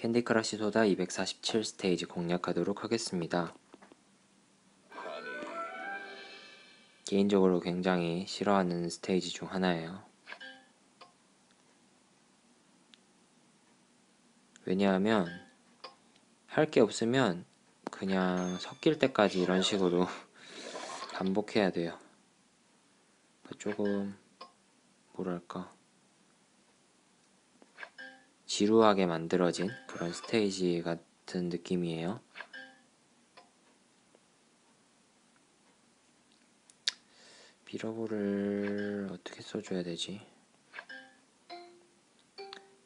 캔디 크러쉬 소다 247 스테이지 공략하도록 하겠습니다. 개인적으로 굉장히 싫어하는 스테이지 중 하나예요. 왜냐하면 할 게 없으면 그냥 섞일 때까지 이런 식으로 반복해야 돼요. 조금 뭐랄까 지루하게 만들어진 그런 스테이지 같은 느낌이에요. 미러볼을 어떻게 써줘야 되지?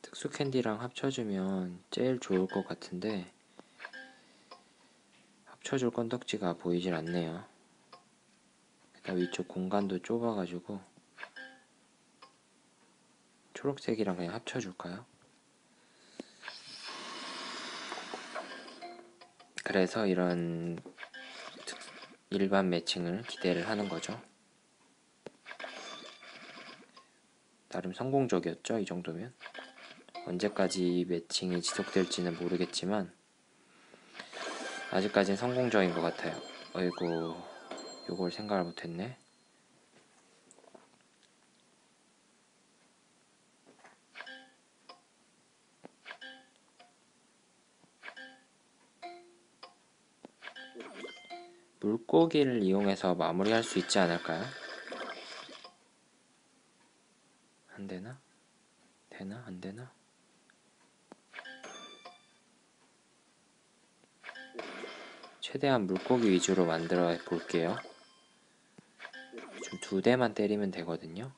특수 캔디랑 합쳐주면 제일 좋을 것 같은데 합쳐줄 건덕지가 보이질 않네요. 일단 위쪽 공간도 좁아가지고 초록색이랑 그냥 합쳐줄까요? 그래서 이런 일반 매칭을 기대를 하는 거죠. 나름 성공적이었죠, 이 정도면. 언제까지 매칭이 지속될지는 모르겠지만, 아직까진 성공적인 것 같아요. 어이구, 요걸 생각을 못했네. 물고기를 이용해서 마무리할 수 있지 않을까요? 안 되나? 되나? 안 되나? 최대한 물고기 위주로 만들어 볼게요. 좀 두 대만 때리면 되거든요.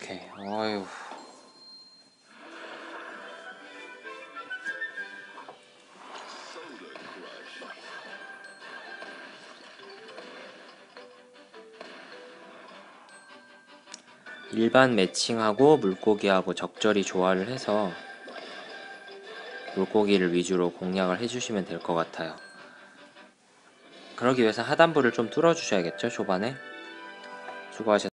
오케이, 어휴. 일반 매칭하고 물고기하고 적절히 조화를 해서 물고기를 위주로 공략을 해주시면 될 것 같아요. 그러기 위해서 하단부를 좀 뚫어주셔야겠죠, 초반에? 수고하셨습니다.